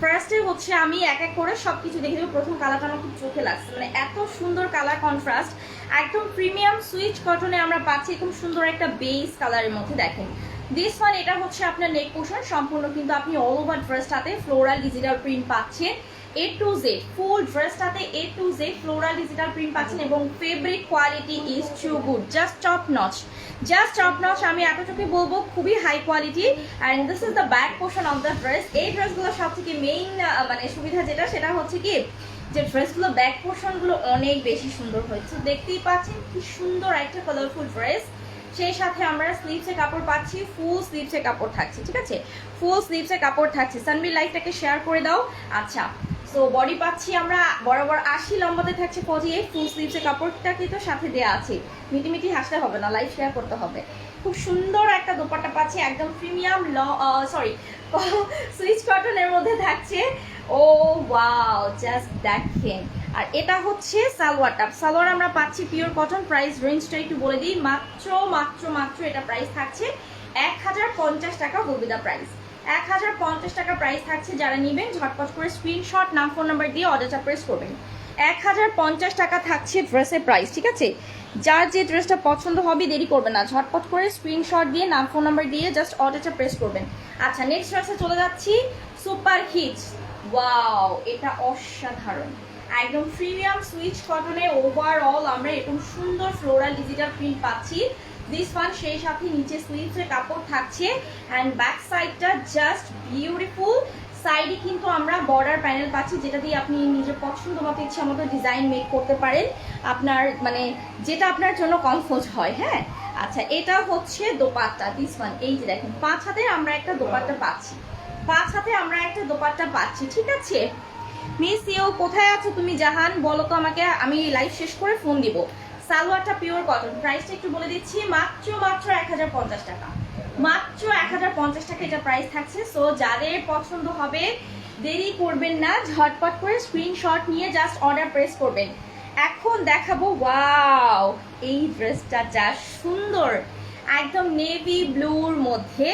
ফার্স্টে হচ্ছে আমি এক এক করে সব কিছু দেখে দেবো প্রথম কালারটা আমার খুব চোখে লাগছে। মানে এত সুন্দর কালার কন্ট্রাস্ট একদম প্রিমিয়াম সুইচ কটনে আমরা পাচ্ছি খুব সুন্দর একটা বেস কালারের মধ্যে দেখেন। দিস ওয়ান এটা হচ্ছে আপনার নেক পোর্শন সম্পূর্ণ কিন্তু আপনি অল ওভার ড্রেসটাতে ফ্লোরাল ডিজিটাল প্রিন্ট পাচ্ছেন। A to Z full ড্রেসটাতে A to Z floral digital print পাচ্ছেন এবং fabric quality is too good just top notch just top notch আমি এতটুকু বলব, খুবই high quality and this is the back portion of the dress এই ড্রেসগুলো সব থেকে মেইন মানে সুবিধা যেটা, সেটা হচ্ছে কি, যে ড্রেসগুলো ব্যাক পোর্শনগুলো অনেক বেশি সুন্দর হয়েছে। দেখতেই পাচ্ছেন কি সুন্দর একটা কালারফুল ড্রেস সেই সাথে আমরা স্লিভসে কাপড় পাচ্ছি ফুল স্লিভসে কাপড় থাকছে, ঠিক আছে? ফুল স্লিভসে কাপড় থাকছে। সানবি লাইটটাকে শেয়ার করে দাও। আচ্ছা সো বডি পাচ্ছি আমরা বরাবর আশি, লম্বাতে থাকছে পজিয়ে ফুল স্লিভসে কাপড়টা কিন্তু সাথে দেওয়া আছে। মিটিমিটি হাসলে হবে না লাইভ শেয়ার করতে হবে। খুব সুন্দর একটা দোপাট্টা পাচ্ছি, একদম প্রিমিয়াম ল সরি সুইচ কটনের মধ্যে থাকছে। ও ওয়াও জাস্ট দেখেন। আর এটা হচ্ছে সালোয়ারটা সালোয়ার আমরা পাচ্ছি পিওর কটন প্রাইস রেঞ্জটা একটু বলে দিই। মাত্র মাত্র মাত্র এটা প্রাইস থাকছে। এক হাজার পঞ্চাশ টাকা হবে দা প্রাইস এক হাজার পঞ্চাশ টাকা প্রাইস থাকছে, যারা নেবেন, ঝটপট করে স্ক্রিনশট নাম ফোন নাম্বার দিয়ে অর্ডারটা প্রেস করবেন। এক হাজার পঞ্চাশ টাকা থাকছে ড্রেসের প্রাইস ঠিক আছে? যার যে ড্রেসটা পছন্দ হবে, দেরি করবেন না। ঝটপট করে স্ক্রিনশট দিয়ে, নাম ফোন নাম্বার দিয়ে জাস্ট অর্ডারটা প্রেস করবেন। আচ্ছা নেক্সট ড্রেসে চলে যাচ্ছি সুপার হিটস ওয়াও এটা অসাধারণ। একদম প্রিমিয়াম সুইচ কটনে ওভারঅল আমরা এরকম সুন্দর ফ্লোরাল ডিজিটাল প্রিন্ট পাচ্ছি। দিস ওয়ান সেই সাথে নিচে স্লিভসের কাপড় থাকছে অ্যান্ড ব্যাক সাইডটা জাস্ট বিউটিফুল সাইডে কিন্তু আমরা বর্ডার প্যানেল পাচ্ছি যেটা দিয়ে আপনি নিজের পছন্দ মতো ইচ্ছা মতো ডিজাইন মেক করতে পারেন। আপনার মানে যেটা আপনার জন্য কমফোর্ট হয় হ্যাঁ? আচ্ছা এটা হচ্ছে দোপাট্টা দিস ওয়ান এই যে দেখেন পাঁচ হাতে আমরা একটা দোপাট্টা পাচ্ছি। পাঁচ হাতে আমরা একটা দোপাট্টা পাচ্ছি ঠিক আছে? মিস ইউ কোথায় আছো তুমি জাহান? বলো তো আমাকে আমি লাইভ শেষ করে ফোন দিব। সালোয়ারটা পিওর কটন প্রাইসটা একটু বলে দিচ্ছি, মাত্র মাত্র এক হাজার পঞ্চাশ টাকা। মাত্র এক হাজার পঞ্চাশ টাকা এটা প্রাইস থাকছে। সো যাদের পছন্দ হবে, দেরি করবেন না, ঝটপট করে স্ক্রিনশট নিয়ে জাস্ট অর্ডার প্রেস করবেন। এখন দেখাবো ওয়াও এই ড্রেসটা যা সুন্দর। একদম নেভি ব্লুর মধ্যে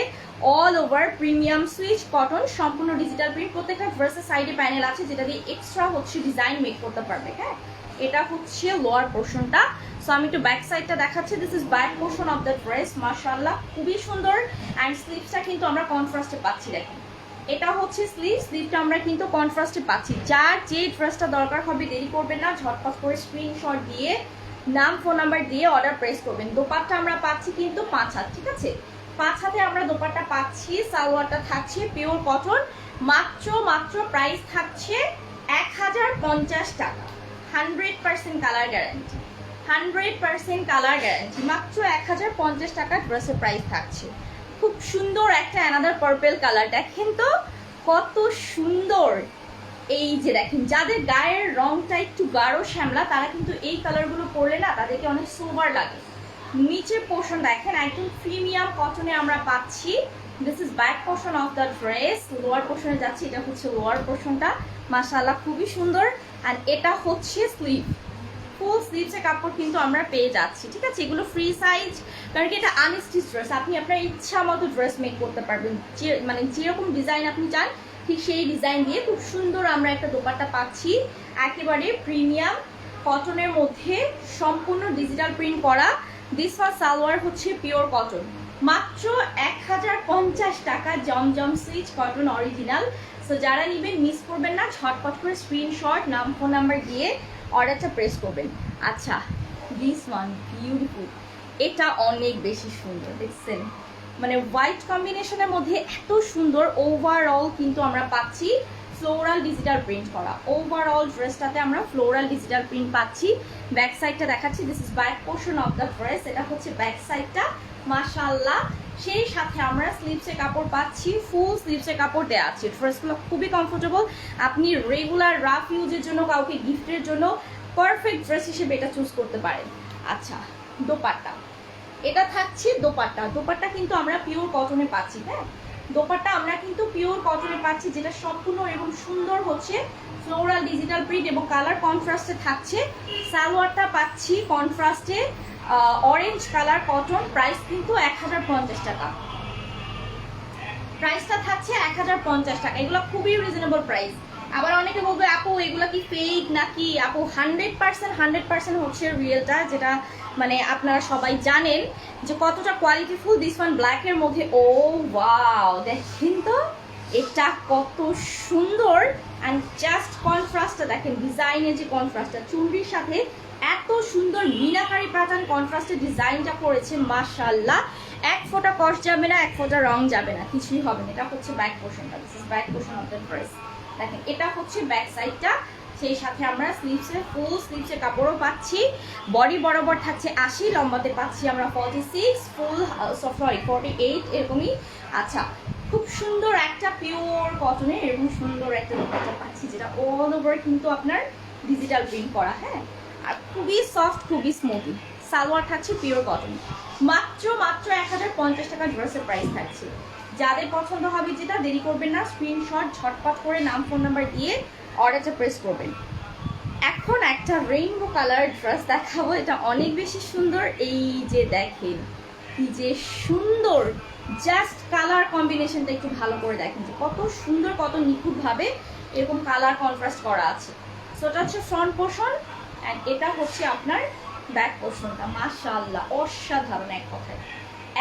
all over premium swiss cotton সম্পূর্ণ ডিজিটাল প্রিন্ট প্রত্যেকটা ড্রেসের সাইডে প্যানেল আছে, যেটা দিয়ে এক্সট্রা হচ্ছে ডিজাইন মেক করতে পারবে হ্যাঁ? এটা হচ্ছে লোয়ার পোর্শনটা সো আমি একটু ব্যাক সাইডটা দেখাচ্ছি। This is back portion of the dress মার্শাল্লাহ খুবই সুন্দর। অ্যান্ড স্লিভসটা কিন্তু আমরা কনট্রাস্টে পাচ্ছি, দেখেন। এটা হচ্ছে স্লিভ স্লিভটা আমরা কিন্তু কনট্রাস্টে পাচ্ছি। যার যে ড্রেসটা দরকার হবে, দেরি করবেন না। ঝটপট করে স্ক্রিনশট দিয়ে, নাম ফোন নাম্বার দিয়ে অর্ডার প্রেস করবেন। দোপাট্টা আমরা পাচ্ছি কিন্তু পাঁচ হাত, ঠিক আছে? পাঁচ হাতে আমরা দোপাট্টা পাচ্ছি, সালোয়ারটা থাকছে পিওর কটন মাত্র মাত্র প্রাইস থাকছে এক হাজার পঞ্চাশ টাকা। Hundred percent colour guarantee hundred percent colour guarantee মাত্র এক হাজার পঞ্চাশ টাকার ড্রেসের প্রাইস থাকছে। খুব সুন্দর একটা অ্যানাদার পার্পেল কালার দেখেন তো, কত সুন্দর। এই যে দেখেন, যাদের গায়ের রংটা একটু গাঢ় শ্যামলা, তারা কিন্তু এই কালারগুলো পরলে না, তাদেরকে অনেক সোবার লাগে। নিচের পোর্শন দেখেন, একদম প্রিমিয়াম কটনে আমরা পাচ্ছি। This is back portion of the dress lower পোর্শনে যাচ্ছি, এটা হচ্ছে লোয়ার পোর্শনটা মাসাল্লাহ খুবই সুন্দর। অ্যান্ড এটা হচ্ছে স্লিভ ফুল স্লিভসের কাপড় কিন্তু আমরা পেয়ে যাচ্ছি, ঠিক আছে? এগুলো ফ্রি সাইজ কারণ কি এটা আনস্টিচ ড্রেস আপনি আপনার ইচ্ছা মতো ড্রেস মেক করতে পারবেন। যে মানে যেরকম ডিজাইন আপনি চান, ঠিক সেই ডিজাইন দিয়ে খুব সুন্দর আমরা একটা দোপাট্টা পাচ্ছি। একেবারে প্রিমিয়াম কটনের মধ্যে সম্পূর্ণ ডিজিটাল প্রিন্ট করা। দিস ওয়ান সালোয়ার হচ্ছে পিওর কটন মাত্র এক হাজার পঞ্চাশ টাকা Zamzam swiss cotton original. So যারা নেবেন মিস করবেন না, ঝটপট করে স্ক্রিনশট নাম ফোন নাম্বার দিয়ে অর্ডারটা প্রেস করবেন। আচ্ছা দিস ওয়ান বিউটিফুল এটা অনেক বেশি সুন্দর, দেখছেন? মানে হোয়াইট কম্বিনেশনের মধ্যে এত সুন্দর ওভারঅল কিন্তু আমরা পাচ্ছি ফ্লোরাল ডিজিটাল প্রিন্ট করা। ওভারঅল ড্রেসটাতে আমরা ফ্লোরাল ডিজিটাল প্রিন্ট পাচ্ছি। ব্যাক সাইডটা দেখাচ্ছি this is back portion of the dress এটা হচ্ছে ব্যাক সাইডটা মাশাল্লাহ সেই সাথে আমরা স্লিভসে কাপড় পাচ্ছি ফুল স্লিভসে কাপড় দেওয়া আছে। ড্রেসগুলো খুবই কমফোর্টেবল আপনি রেগুলার রাফ ইউজের জন্য, কাউকে গিফটের জন্য পারফেক্ট ড্রেস হিসেবে এটা চুজ করতে পারেন। আচ্ছা দোপাট্টা। এটা থাকছে দোপাট্টা। দোপাট্টা কিন্তু আমরা পিওর কটনে পাচ্ছি হ্যাঁ? দোপাট্টা আমরা কিন্তু পিওর কটনে পাচ্ছি, যেটা সম্পূর্ণ এবং সুন্দর হচ্ছে ফ্লোরাল ডিজিটাল প্রিন্ট এবং কালার কন্ট্রাস্টে থাকছে। সালোয়ারটা পাচ্ছি কন্ট্রাস্টে অরেঞ্জ কালার কটন প্রাইস কিন্তু এক হাজার পঞ্চাশ টাকা। প্রাইসটা থাকছে এক হাজার পঞ্চাশ টাকা। এগুলো খুবই রিজনেবল প্রাইস আবার অনেকে বলবে, আপু, এগুলো কি ফেক নাকি? আপু হান্ড্রেড পার্সেন্ট হান্ড্রেড পার্সেন্ট হচ্ছে রিয়েলটা যেটা মানে আপনারা সবাই জানেন যে কতটা কোয়ালিটিফুল দিস ওয়ান ব্ল্যাকের মধ্যে। ও ওয়াও দেখেন তো। এটা কত সুন্দর অ্যান্ড জাস্ট কনট্রাস্টটা দেখেন ডিজাইনের যে কনট্রাস্টটা চুনরির সাথে এত সুন্দর মিনাকারি প্যাটার্ন কনট্রাস্টের ডিজাইনটা করেছে মাশাল্লাহ এক ফোঁটা কষ্ট যাবে না, এক ফোঁটা রং যাবে না, কিছুই হবে না। এটা হচ্ছে ব্যাক পোর্শনটা this is back portion of the dress দেখেন, এটা হচ্ছে ব্যাক সাইডটা সেই সাথে আমরা স্লিভসের ফুল স্লিভসের কাপড়ও পাচ্ছি। বডি বরাবর থাকছে আশি, লম্বাতে পাচ্ছি আমরা forty six full sorry forty eight এরকমই। আচ্ছা সুন্দর একটা পিওর কটনের এরকম সুন্দর একটা দোপাট্টা পাচ্ছি, যেটা অল ওভার কিন্তু আপনার ডিজিটাল প্রিন্ট করা হ্যাঁ? আর খুবই সফট খুবই স্মুথি সালোয়ার থাকছে পিওর কটন মাত্র মাত্র এক হাজার পঞ্চাশ টাকা ড্রেসের প্রাইস থাকছে। যাদের পছন্দ হবে যেটা, দেরি করবেন না স্ক্রিনশট ঝটপট করে নাম ফোন নাম্বার দিয়ে অর্ডারটা প্রেস করবেন। এখন একটা রেইনবো কালার ড্রেস দেখাবো, এটা অনেক বেশি সুন্দর। এই যে দেখেন, কি যে সুন্দর জাস্ট কালার কম্বিনেশনটা একটু ভালো করে দেখেন যে কত সুন্দর, কত নিখুঁতভাবে এরকম কালার কন্ট্রাস্ট করা আছে। সো এটা হচ্ছে ফ্রন্ট পোর্শন অ্যান্ড এটা হচ্ছে আপনার ব্যাক পোর্শনটা মাশাআল্লাহ, অসাধারণ এক কথায়।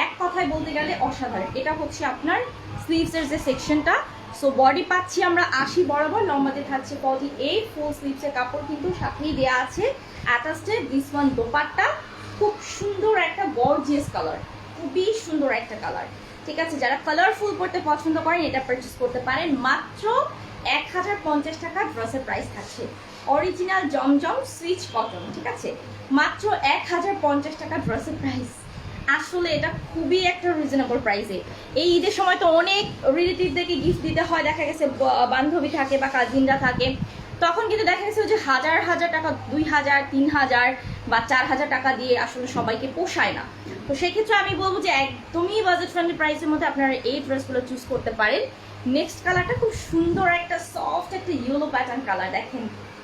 এক কথায় বলতে গেলে অসাধারণ। এটা হচ্ছে আপনার স্লিভসের যে সেকশনটা সো বডি পাচ্ছি আমরা আশি বরাবর, লম্বাতে থাকছে ফর্টি এইট ফুল স্লিভসের কাপড় কিন্তু সাথেই দেওয়া আছে। অ্যাটাচডে দিস ওয়ান দোপাট্টা। খুব সুন্দর একটা গর্জিয়াস কালার খুবই সুন্দর একটা কালার ঠিক আছে? যারা কালারফুল করতে পছন্দ করেন, এটা পারচেস করতে পারেন। মাত্র এক হাজার পঞ্চাশ টাকা ড্রেসের প্রাইস থাকছে। অরিজিনাল জমজম সুইচ কটন ঠিক আছে? মাত্র এক হাজার পঞ্চাশ টাকা ড্রেসের প্রাইস আসলে এটা খুবই একটা রিজনেবল প্রাইসে এই ঈদের সময় তো অনেক রিলেটিভদেরকে গিফট দিতে হয়। দেখা গেছে বান্ধবী থাকে বা কাজিনরা থাকে। তখন কিন্তু দেখা গেছে যে হাজার হাজার টাকা, দুই হাজার, তিন হাজার বা চার হাজার টাকা দিয়ে আসলে সবাইকে পোষায় না। তো সেক্ষেত্রে আমি বলব যে একদমই বাজেট ফ্রেন্ডলি প্রাইসের মধ্যে আপনারা এই ড্রেসগুলো চুজ করতে পারেন। নেক্সট কালারটা খুব সুন্দর একটা সফট একটা ইয়েলো প্যাটার্ন কালার দেখেন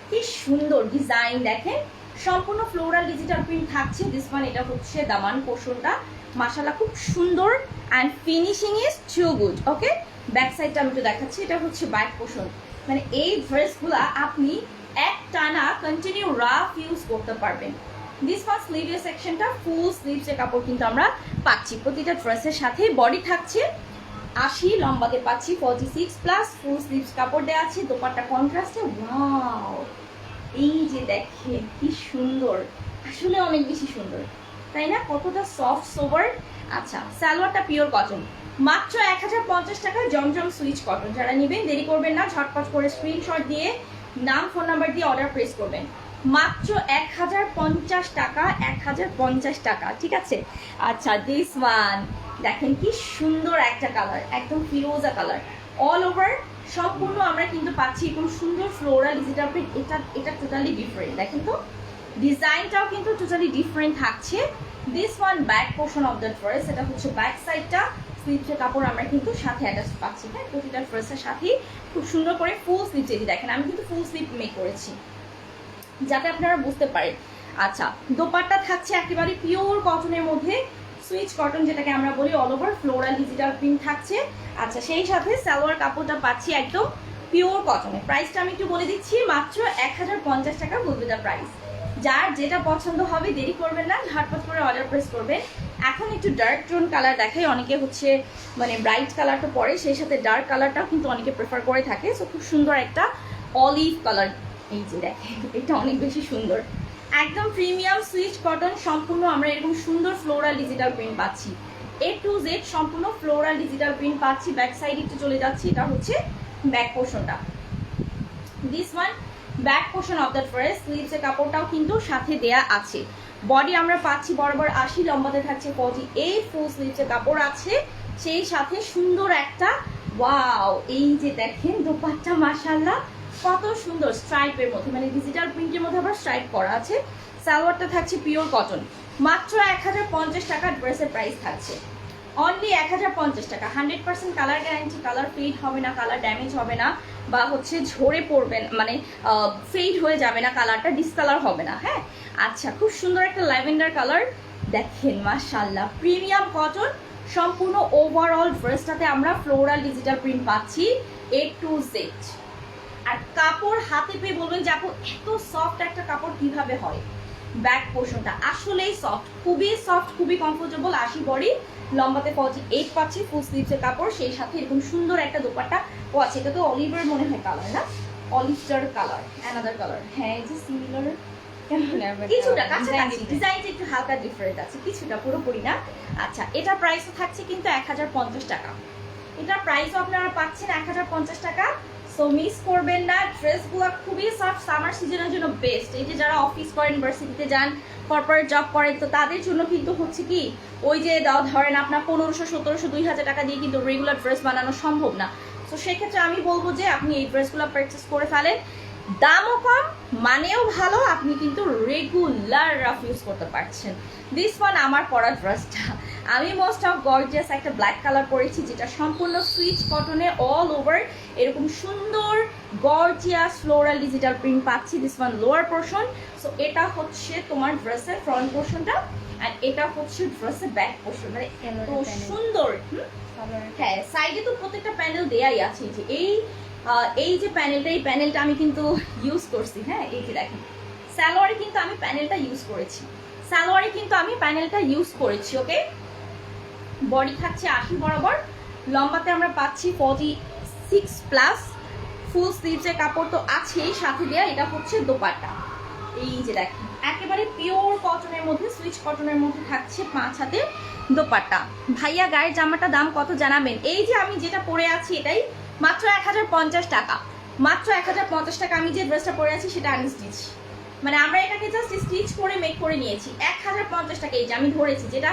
কি সুন্দর ডিজাইন দেখেন। সম্পূর্ণ ফ্লোরাল ডিজিটাল প্রিন্ট থাকছে। দিস ওয়ান এটা হচ্ছে দামান পোর্শনটা মাশাল্লাহ খুব সুন্দর and finishing is too good okay back সাইডটা আমি একটু দেখাচ্ছি। এটা হচ্ছে ব্যাক পোষণ। মানে এই ড্রেসগুলা আপনি এক টানা কন্টিনিউ রাফ ইউজ করতে পারবেন। দিস ফার্স্ট স্লিভের সেকশনটা ফুল স্লিভসের কাপড় কিন্তু আমরা পাচ্ছি। প্রতিটা ড্রেসের সাথে বডি থাকছে। আশি, লম্বাতে পাচ্ছি forty six plus full sleeves কাপড় দেওয়া আছে। দোপাট্টা কন্ট্রাস্টে ওয়াও এই যে দেখে কি সুন্দর। আসলে অনেক বেশি সুন্দর। তাই না? কতটা সফট সোভার আচ্ছা সালোয়ারটা পিওর কটন মাত্র এক হাজার পঞ্চাশ টাকা জমজম সুইচ কটন যারা নেবেন, দেরি করবেন না। ঝটপট করে স্ক্রিনশট দিয়ে নাম ফোন নাম্বার দিয়ে অর্ডার প্রেস করবেন। মাত্র এক হাজার পঞ্চাশ টাকা এক হাজার পঞ্চাশ টাকা, ঠিক আছে? আচ্ছা দিস ওয়ান দেখেন কি সুন্দর একটা কালার একদম ফিরোজা কালার অল ওভার সম্পূর্ণ আমরা কিন্তু পাচ্ছি এরকম সুন্দর ফ্লোরাল ডিজিটাল প্রিন্ট এটা এটা টোটালি ডিফারেন্ট দেখেন তো? ডিজাইনটাও কিন্তু টোটালি ডিফারেন্ট থাকছে। This one back portion of the dress এটা হচ্ছে ব্যাক সাইডটা স্লিভসের কাপড় আমরা কিন্তু সাথে অ্যাটাচ পাচ্ছি হ্যাঁ? প্রতিটা ড্রেসের সাথেই খুব সুন্দর করে ফুল স্লিভ যদি দেখেন, আমি কিন্তু ফুল স্লিভ মেক করেছি। যাতে আপনারা বুঝতে পারেন। আচ্ছা দোপাট্টা থাকছে একেবারে পিওর কটনের মধ্যে। সুইচ কটন যেটাকে আমরা বলি all over floral digital print থাকছে। আচ্ছা সেই সাথে সালোয়ার কাপড়টা পাচ্ছি একদম পিওর কটনে প্রাইসটা আমি একটু বলে দিচ্ছি, মাত্র এক হাজার পঞ্চাশ টাকা বলবে দ্য প্রাইস যার যেটা পছন্দ হবে, দেরি করবেন না, ঝটপট করে অর্ডার প্রেস করবেন। এখন একটু ডার্ক টোন কালার দেখাই, অনেকে হচ্ছে মানে ব্রাইট কালারটা পরে, সেই সাথে ডার্ক কালারটাও কিন্তু অনেকে প্রেফার করে থাকে। সো খুব সুন্দর একটা অলিভ কালার এই যে দেখেন এটা অনেক বেশি সুন্দর। একদম প্রিমিয়াম সুইচ কটন, সম্পূর্ণ আমরা এরকম সুন্দর ফ্লোরাল ডিজিটাল প্রিন্ট পাচ্ছি। এ টু জেড সম্পূর্ণ ফ্লোরাল ডিজিটাল প্রিন্ট পাচ্ছি ব্যাক সাইড একটু চলে যাচ্ছি, এটা হচ্ছে ব্যাক পোর্শনটা this one back portion of the dress স্লিভসের কাপড়টাও কিন্তু সাথে দেয়া আছে। বডি আমরা পাচ্ছি বরাবর আশি, লম্বাতে থাকছে ফর্টি এইট ফুল স্লিভসের কাপড় আছে। সেই সাথে সুন্দর একটা ওয়াও এই যে দেখেন, দোপাট্টা মাসাল্লাহ কত সুন্দর স্ট্রাইপের মধ্যে মানে ডিজিটাল প্রিন্টের মধ্যে আবার স্ট্রাইপ করা আছে। সালোয়ারটা থাকছে পিওর কটন মাত্র এক হাজার পঞ্চাশ টাকা ড্রেসের প্রাইস থাকছে। অনলি এক হাজার পঞ্চাশ টাকা। Hundred percent colour guarantee colour fade হবে না কালার ড্যামেজ হবে না, বা হচ্ছে ঝরে পড়বে মানে ফেড হয়ে যাবে না কালারটা ডিসকালার হবে না হ্যাঁ? আচ্ছা খুব সুন্দর একটা ল্যাভেন্ডার কালার দেখেন মাশাল্লাহ প্রিমিয়াম কটন সম্পূর্ণ ওভারঅল ড্রেসটাতে আমরা ফ্লোরাল ডিজিটাল প্রিন্ট পাচ্ছি এ টু জেড আর কাপড় হাতে পেয়ে বলবেন যে আপু এত সফট একটা কাপড় কীভাবে হয়? ব্যাক পোর্শনটা আসলেই সফট খুবই সফট খুবই কমফোর্টেবল আশি বডি। লম্বাতে ফর্টি এইট পাচ্ছি ফুল স্লিভসের কাপড় সেই সাথে এরকম সুন্দর একটা দোপাট্টা আছে। এটা তো অলিভের মনে হয় কালার না? অলিভটার কালার অ্যানাদার কালার হ্যাঁ এই যে সিমিলার কিছুটা কাছাকাছি। ডিজাইনটা একটু হালকা ডিফারেন্ট আছে কিছুটা পুরোপুরি না। আচ্ছা এটা প্রাইসও থাকছে কিন্তু এক হাজার পঞ্চাশ টাকা। এটার প্রাইসও আপনারা পাচ্ছেন এক হাজার পঞ্চাশ টাকা। সো মিস করবেন না ড্রেসগুলো খুবই সফট সামার সিজনের জন্য বেস্ট এই যে যারা অফিস করেন ইউনিভার্সিটিতে যান কর্পোরেট জব করেন, তো তাদের জন্য কিন্তু হচ্ছে কি, ওই যে ধরেন আপনার পনেরোশো, সতেরোশো, দুই হাজার টাকা দিয়ে কিন্তু রেগুলার ড্রেস বানানো সম্ভব না। তো সেক্ষেত্রে আমি বলব যে, আপনি এই ড্রেসগুলো পারচেস করে ফেলেন। দামও কম, মানেও ভালো, আপনি কিন্তু রেগুলার রাফ ইউজ করতে পারছেন। দিস ওয়ান আমার পরা ড্রেসটা আমি মোস্ট অফ গর্জিয়াস একটা ব্ল্যাক কালার পরেছি যেটা সম্পূর্ণ সুইচ কটনে অল ওভার এরকম সুন্দর গর্জিয়াস ফ্লোরাল ডিজিটাল প্রিন্ট পাচ্ছি this one lower portion so এটা হচ্ছে তোমার ড্রেসের ফ্রন্ট পোর্শনটা আর এটা হচ্ছে ড্রেসের ব্যাক পোর্শন মানে এত সুন্দর হ্যাঁ সাইডে তো প্রত্যেকটা প্যানেল দেয়াই আছে যে এই এই যে প্যানেলটা এই প্যানেলটা আমি কিন্তু ইউজ করছি হ্যাঁ? এই যে দেখেন স্যালোয়ারে কিন্তু আমি প্যানেলটা ইউজ করেছি। স্যালোয়ারে কিন্তু আমি প্যানেলটা ইউজ করেছি ওকে বডি থাকছে আশি বরাবর। লম্বাতে আমরা পাচ্ছি ফর্টি সিক্স প্লাস ফুল স্লিভসের কাপড় তো আছেই, সাথে দেওয়া এটা হচ্ছে দোপাট্টা। এই যে দেখেন, একেবারে পিওর কটনের মধ্যে সুইচ কটনের মধ্যে থাকছে পাঁচ হাতে দোপাট্টা। ভাইয়া, গায়ের জামাটা দাম কত জানাবেন? এই যে আমি যেটা পরে আছি এটাই মাত্র এক হাজার পঞ্চাশ টাকা। মাত্র এক হাজার পঞ্চাশ টাকা আমি যে ড্রেসটা পরে আছি, সেটা আনস্টিচ মানে আমরা এটাকে জাস্ট স্টিচ করে মেক করে নিয়েছি। এক হাজার পঞ্চাশ টাকা এই যে আমি ধরেছি, যেটা